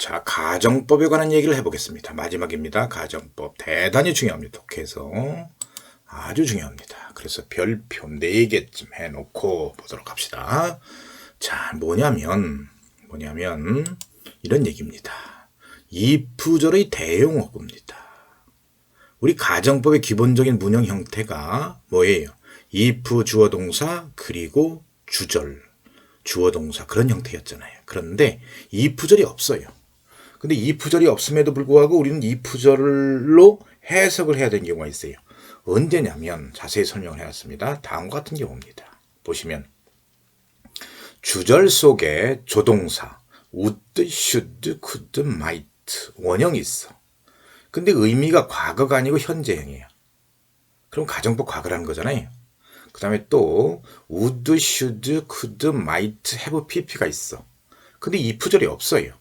자, 가정법에 관한 얘기를 해보겠습니다. 마지막입니다. 가정법. 대단히 중요합니다. 독해에서. 아주 중요합니다. 그래서 별표 4개쯤 해놓고 보도록 합시다. 자, 뭐냐면, 뭐냐면, 이런 얘기입니다. 이프절의 대용어구입니다. 우리 가정법의 기본적인 문형 형태가 뭐예요? if 주어 동사 그리고 주절 주어 동사 그런 형태였잖아요. 그런데 if절이 없어요. 근데 if절이 없음에도 불구하고 우리는 if절로 해석을 해야 되는 경우가 있어요. 언제냐면 자세히 설명을 해왔습니다. 다음과 같은 경우입니다. 보시면 주절 속에 조동사 would, should, could, might 원형이 있어. 근데 의미가 과거가 아니고 현재형이에요. 그럼 가정법 과거라는 거잖아요. 그 다음에 또 would, should, could, might, have, pp가 있어. 근데 if절이 없어요.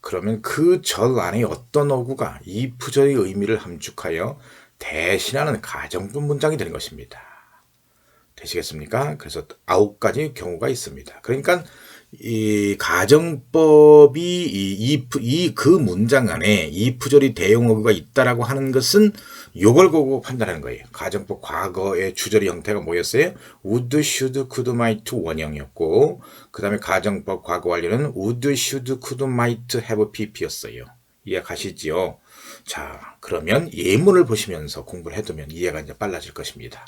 그러면 그 절 안에 어떤 어구가 if절의 의미를 함축하여 대신하는 가정법 문장이 되는 것입니다. 되시겠습니까? 그래서 아홉 가지 경우가 있습니다. 그러니까 이 가정법이 이그 문장 안에 이프절이 대용어구가 있다라고 하는 것은 요걸 보고 판단하는 거예요. 가정법 과거의 주절의 형태가 뭐였어요? would, should, could, might 원형이었고 그 다음에 가정법 과거 완료는 would, should, could, might have pp였어요. 이해 가시지요? 자, 그러면 예문을 보시면서 공부를 해두면 이해가 이제 빨라질 것입니다.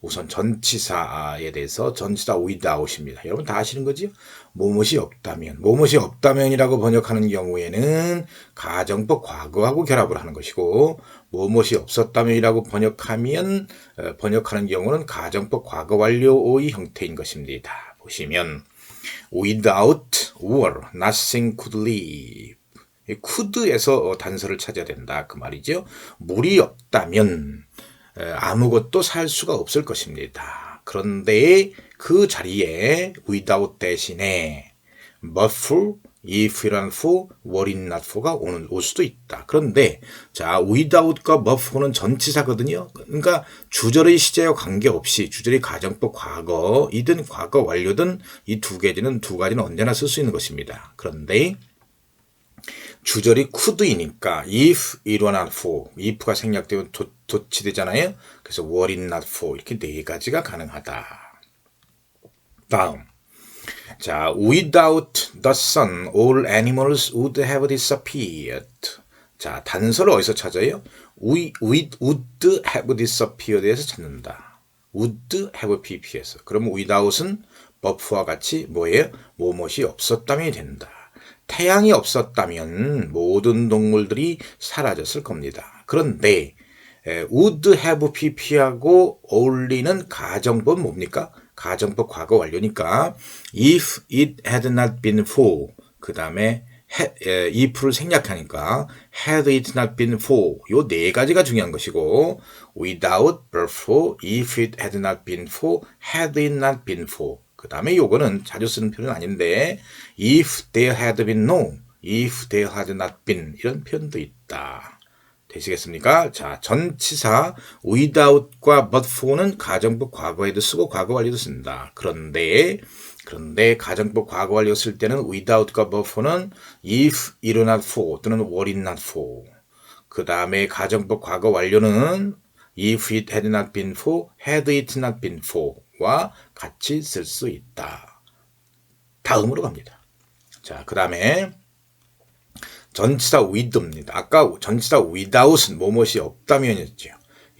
우선 전치사에 대해서 전치사 without입니다. 여러분 다 아시는 거지요? 뭐뭇이 없다면, 뭐뭇이 없다면이라고 번역하는 경우에는 가정법 과거하고 결합을 하는 것이고, 뭐뭇이 없었다면이라고 번역하면 어, 번역하는 경우는 가정법 과거 완료의 형태인 것입니다. 보시면 without war, nothing could live. could에서 단서를 찾아야 된다 그 말이죠. 물이 없다면 아무것도 살 수가 없을 것입니다. 그런데 그 자리에 without 대신에 but for, if이란 for, were not for가 오는, 올 수도 있다. 그런데 자 without과 but for는 전치사거든요. 그러니까 주절의 시제와 관계없이 주절의 가정법 과거이든 과거 완료든 이 두 개는 두 가지는 언제나 쓸 수 있는 것입니다. 그런데 주절이 could이니까 if were not for, if가 생략되면 도, 도치되잖아요. 그래서 were it not for 이렇게 네 가지가 가능하다. 다음. 자, without the sun, all animals would have disappeared. 자, 단서를 어디서 찾아요? We, we would have disappeared에서 찾는다. would have pp에서. 그러면 without은 버프와 같이 뭐예요? 무엇이 없었다면 된다. 태양이 없었다면 모든 동물들이 사라졌을 겁니다. 그런데 would have pp하고 어울리는 가정법 뭡니까? 가정법 과거 완료니까 if it had not been for 그 다음에 if를 생략하니까 had it not been for 요 네 가지가 중요한 것이고 without but for if it had not been for had it not been for 그 다음에 요거는 자주 쓰는 표현은 아닌데 if there had been no, if there had not been 이런 표현도 있다. 되시겠습니까? 자, 전치사 without과 but for는 가정법 과거에도 쓰고 과거 완료도 쓴다. 그런데 그런데 가정법 과거 완료 쓸 때는 without과 but for는 if it not for 또는 were it not for. 그 다음에 가정법 과거 완료는 if it had not been for, had it not been for. 와 같이 쓸 수 있다. 다음으로 갑니다. 자, 그 다음에 전치사 with입니다. 아까 전치사 without은 뭐뭇이 없다면이었죠.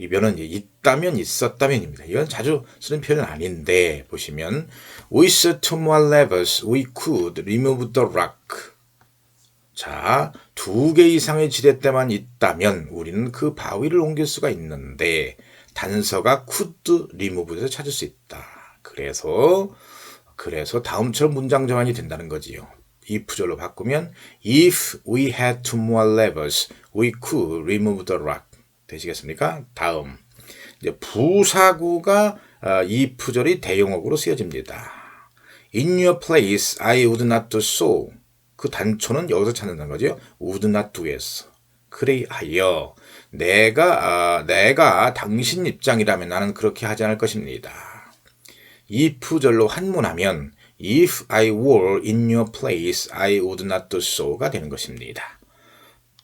이 변은 있다면 있었다면입니다. 이건 자주 쓰는 표현은 아닌데 보시면 with two more levels we could remove the rock. 자, 두 개 이상의 지렛대만 있다면 우리는 그 바위를 옮길 수가 있는데 단서가 could remove에서 찾을 수 있다. 그래서 그래서 다음처럼 문장 정환이 된다는 거지요. if절로 바꾸면 if we had two more levers, we could remove the rock. 되시겠습니까? 다음 이제 부사구가 어, if절이 대용어구로 쓰여집니다. In your place, I would not do so. 그 단초는 여기서 찾는다는 거죠. would not do에서. 그래하여 내가 아, 내가 당신 입장이라면 나는 그렇게 하지 않을 것입니다. 이프절로 한문하면 If I were in your place, I would not do so가 되는 것입니다.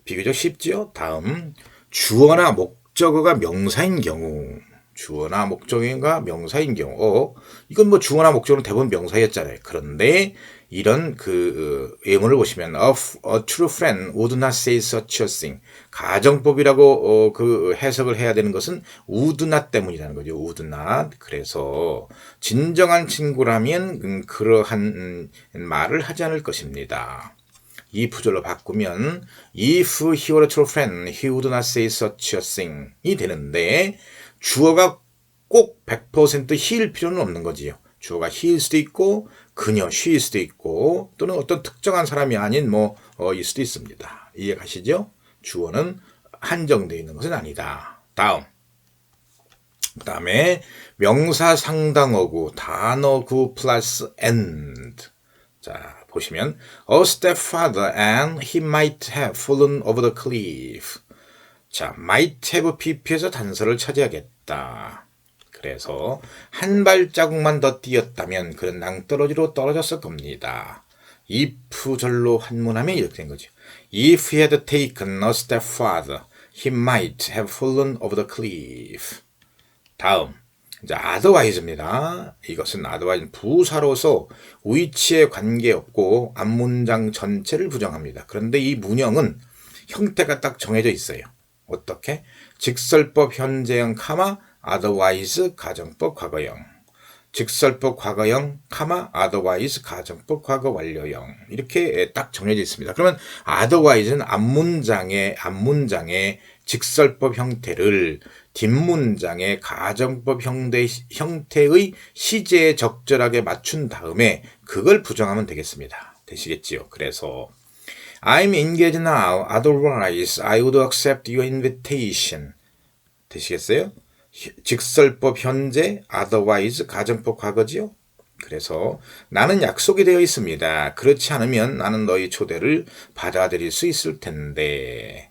비교적 쉽죠? 다음 주어나 목적어가 명사인 경우 주어나 목적어가 명사인 경우 어, 이건 뭐 주어나 목적어는 대부분 명사였잖아요. 그런데 이런 그 어, 예문을 보시면 a, a true friend would not say such a thing. 가정법이라고 어, 그 해석을 해야 되는 것은 would not 때문이라는 거죠. would not. 그래서 진정한 친구라면 음, 그러한 음, 말을 하지 않을 것입니다. 이 부절로 바꾸면 if he were a true friend, he would not say such a thing이 되는데 주어가 꼭 100% he일 필요는 없는 거지요. 주어가 he일 수도 있고 그녀 she일 수도 있고 또는 어떤 특정한 사람이 아닌 뭐일 수도 있습니다. 이해 가시죠? 주어는 한정되어 있는 것은 아니다. 다음. 그 다음에 명사 상당어구 단어구 플러스 and. 자, 보시면 a stepfather and he might have fallen over the cliff. 자, might have pp에서 단서를 찾아야겠다. 그래서 한 발자국만 더 뛰었다면 그는 낭떠러지로 떨어졌을 겁니다. if 절로 한문하면 이렇게 된 거죠. If he had taken a step farther, he might have fallen over the cliff. 다음. 이제 otherwise입니다. 이것은 otherwise 부사로서 위치에 관계없고 앞문장 전체를 부정합니다. 그런데 이 문형은 형태가 딱 정해져 있어요. 어떻게? 직설법 현재형 카마 otherwise 가정법 과거형 직설법 과거형 카마 otherwise 가정법 과거 완료형 이렇게 딱 정해져 있습니다. 그러면 otherwise는 앞문장의 앞문장의 직설법 형태를 뒷문장의 가정법 형태, 형태의 시제에 적절하게 맞춘 다음에 그걸 부정하면 되겠습니다. 되시겠지요? 그래서 I'm engaged now. Otherwise, I would accept your invitation. 되시겠어요? 직설법 현재, otherwise 가정법 과거지요. 그래서 나는 약속이 되어 있습니다. 그렇지 않으면 나는 너희 초대를 받아들일 수 있을 텐데.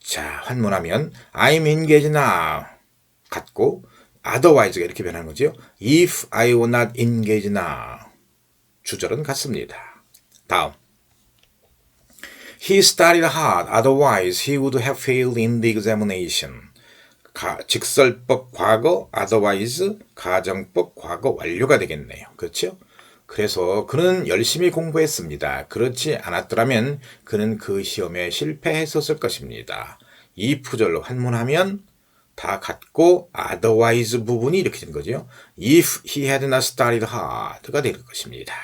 자, 환문하면 I'm engaged now. 같고 otherwise가 이렇게 변하는 거죠. If I were not engaged now. 주절은 같습니다. 다음. He studied hard, otherwise he would have failed in the examination. 가, 직설법 과거, otherwise 가정법 과거 완료가 되겠네요. 그렇죠? 그래서 그는 열심히 공부했습니다. 그렇지 않았더라면 그는 그 시험에 실패했었을 것입니다. 이 부절로 한문하면 다 같고 otherwise 부분이 이렇게 된 거죠. If he had not studied hard가 될 것입니다.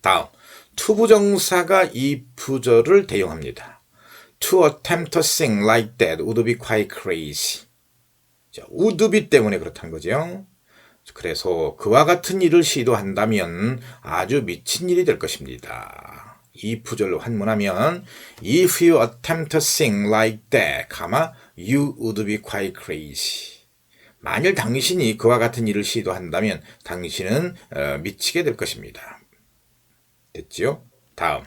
다음 투부정사가 이 부절을 대용합니다. To attempt to sing like that would be quite crazy. 자, be 때문에 그렇다는 거죠. 그래서 그와 같은 일을 시도한다면 아주 미친 일이 될 것입니다. 이 부절로 한문하면 If you attempt to sing like that, you would be quite crazy. 만일 당신이 그와 같은 일을 시도한다면 당신은 어, 미치게 될 것입니다. 됐지요? 다음.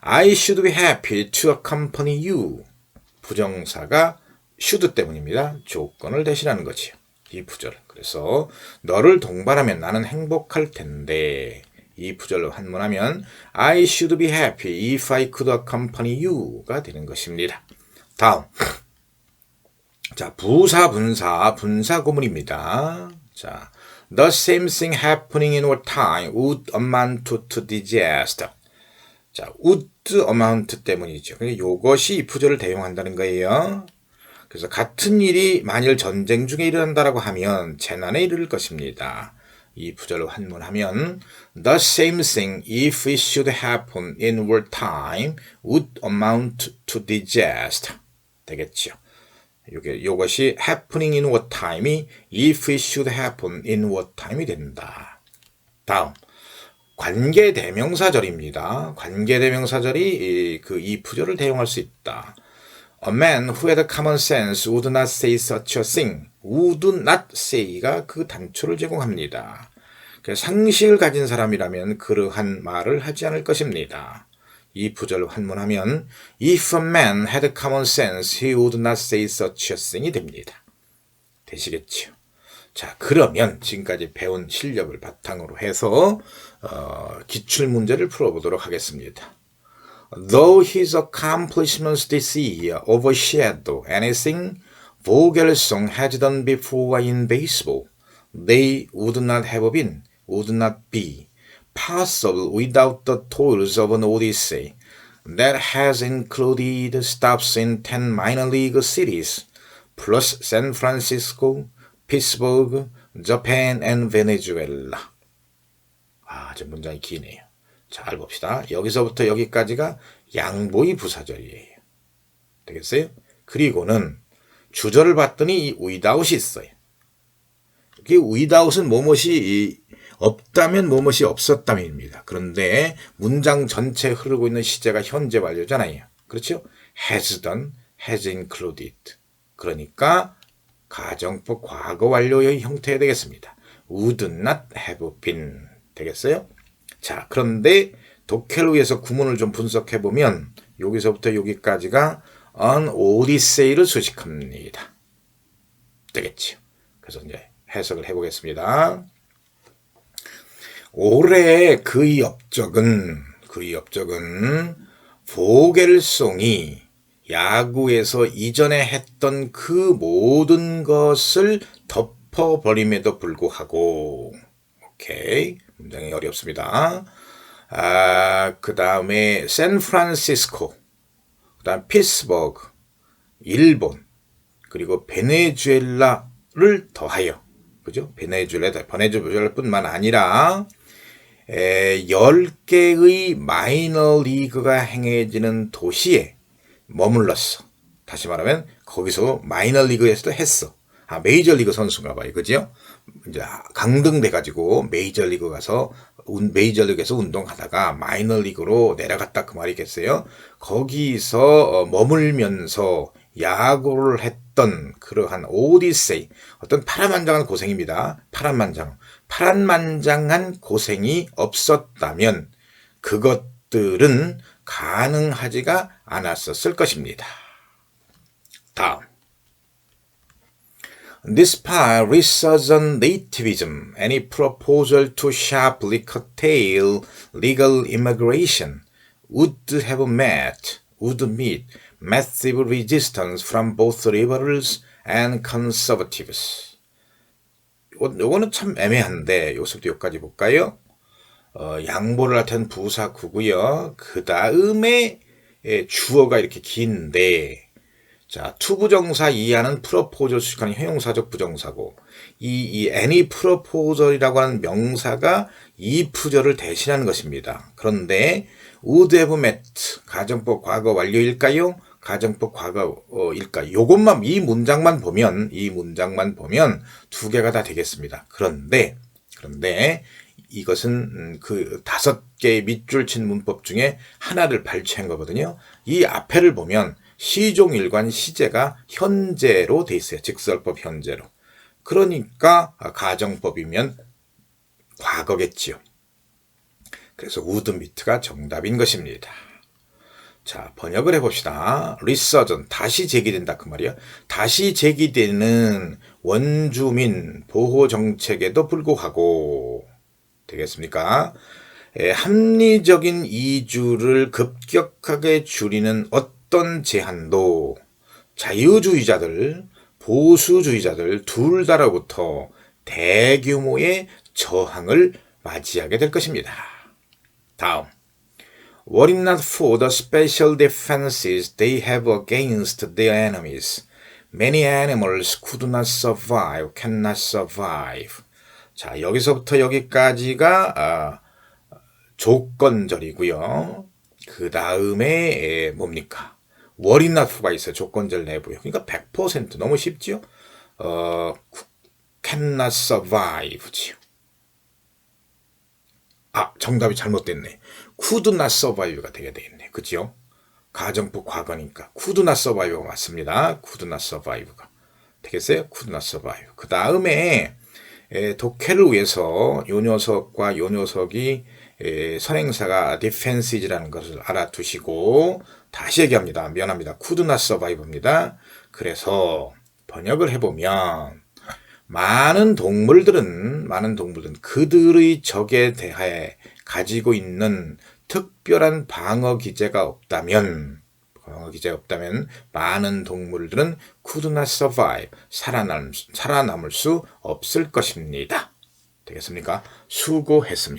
I should be happy to accompany you. 부정사가 should 때문입니다. 조건을 대신하는 거지요. 이 부절. 그래서 너를 동반하면 나는 행복할 텐데 이 부절로 한문하면 I should be happy if I could accompany you가 되는 것입니다. 다음. 자, 부사 분사 분사 구문입니다. 자, the same thing happening in our time would amount to, to disaster. 자, would amount 때문이죠. 그러니까 요것이 이 부절을 대용한다는 거예요. 그래서 같은 일이 만일 전쟁 중에 일어난다라고 하면 재난에 이를 것입니다. 이 부절로 한문하면 The same thing if it should happen in wartime would amount to disaster 되겠죠. 요게 요것이 happening in wartime이 if it should happen in wartime이 된다. 다음 관계 대명사절입니다. 관계 대명사절이 그 이 부절을 대용할 수 있다. A man who had common sense would not say such a thing. would not say가 그 단초를 제공합니다. 상식을 가진 사람이라면 그러한 말을 하지 않을 것입니다. 이 부절 환문하면 If a man had common sense, he would not say such a thing이 됩니다. 되시겠죠? 자, 그러면 지금까지 배운 실력을 바탕으로 해서 어, 기출 문제를 풀어보도록 하겠습니다. Though his accomplishments this year overshadow anything Vogelsong had done before in baseball, they would not have been, would not be, possible without the toils of an odyssey that has included stops in 10 minor league cities, plus San Francisco, Pittsburgh, Japan, and Venezuela. 아, 저 문장이 기네요. 잘 봅시다. 여기서부터 여기까지가 양보의 부사절이에요. 되겠어요? 그리고는 주절을 봤더니 이 without이 있어요. 이 without은 뭐뭇이 없다면 뭐뭇이 없었다면입니다. 그런데 문장 전체에 흐르고 있는 시제가 현재 완료잖아요. 그렇죠? has done, has included. 그러니까 가정법 과거 완료의 형태가 되겠습니다. would not have been 되겠어요? 자, 그런데 독해를 위해서 구문을 좀 분석해 보면 여기서부터 여기까지가 on odyssey를 수식합니다. 되겠죠. 그래서 이제 해석을 해 보겠습니다. 올해 그의 업적은 그의 업적은 보겔송이 야구에서 이전에 했던 그 모든 것을 덮어버림에도 불구하고 오케이 문장이 어렵습니다. 아, 그 다음에 샌프란시스코, 그 다음 피스버그, 일본, 그리고 베네수엘라를 더하여, 그죠? 베네수엘라, 베네수엘라뿐만 아니라 에, 10개의 마이너 리그가 행해지는 도시에 머물렀어. 다시 말하면 거기서 마이너 리그에서도 했어. 아, 메이저리그 선수인가 봐요. 그죠? 이제 강등돼 가지고 메이저리그 가서 메이저리그에서 운동하다가 마이너리그로 내려갔다 그 말이겠어요. 거기서 어, 머물면서 야구를 했던 그러한 오디세이 어떤 파란만장한 고생입니다. 파란만장 파란만장한 고생이 없었다면 그것들은 가능하지가 않았었을 것입니다. 다음 Despite research on nativism, any proposal to sharply curtail legal immigration would have met, would meet massive resistance from both liberals and conservatives. 요거는 참 애매한데 요서부터 여기까지 볼까요? 어, 양보를 할텐 부사구고요. 그 다음에 주어가 이렇게 긴데 자, 투부정사 이하는 프로포절 수식하는 형용사적 부정사고 이, 이 any 프로포절이라고 하는 명사가 이 푸절을 대신하는 것입니다. 그런데 would have met 가정법 과거 완료일까요? 가정법 과거일까? 요것만 이 문장만 보면 이 문장만 보면 두 개가 다 되겠습니다. 그런데 그런데 이것은 음, 그 다섯 개의 밑줄 친 문법 중에 하나를 발췌한 거거든요. 이 앞에를 보면 시종일관 시제가 현재로 돼 있어요. 직설법 현재로. 그러니까 가정법이면 과거겠지요. 그래서 우드 미트가 정답인 것입니다. 자, 번역을 해봅시다. 리서전, 다시 제기된다. 그 말이야. 다시 제기되는 원주민 보호정책에도 불구하고, 되겠습니까? 에, 합리적인 이주를 급격하게 줄이는 어떤 어떤 제한도 자유주의자들, 보수주의자들 둘 다로부터 대규모의 저항을 맞이하게 될 것입니다. 다음. Were it not for the special defenses they have against their enemies, many animals could not survive, cannot survive. 자, 여기서부터 여기까지가 아, 조건절이고요. 그 다음에 뭡니까? 월이나프가 있어요. 조건절 내부에. 그러니까 100% 너무 쉽지요? 어, cannot survive지요. 아, 정답이 잘못됐네. could not survive가 되게 돼 있네. 그죠? 가정법 과거니까 could not survive가 맞습니다. could not survive가. 되겠어요? could not survive. 그 다음에 독해를 위해서 요 녀석과 요 녀석이 선행사가 defense이라는 것을 알아두시고 다시 얘기합니다. 미안합니다. could not survive입니다. 그래서 번역을 해보면 많은 동물들은 많은 동물들은 그들의 적에 대하여 가지고 있는 특별한 방어 기제가 없다면 방어 기제가 없다면 많은 동물들은 could not survive 살아남 살아남을 수 없을 것입니다. 되겠습니까? 수고했습니다.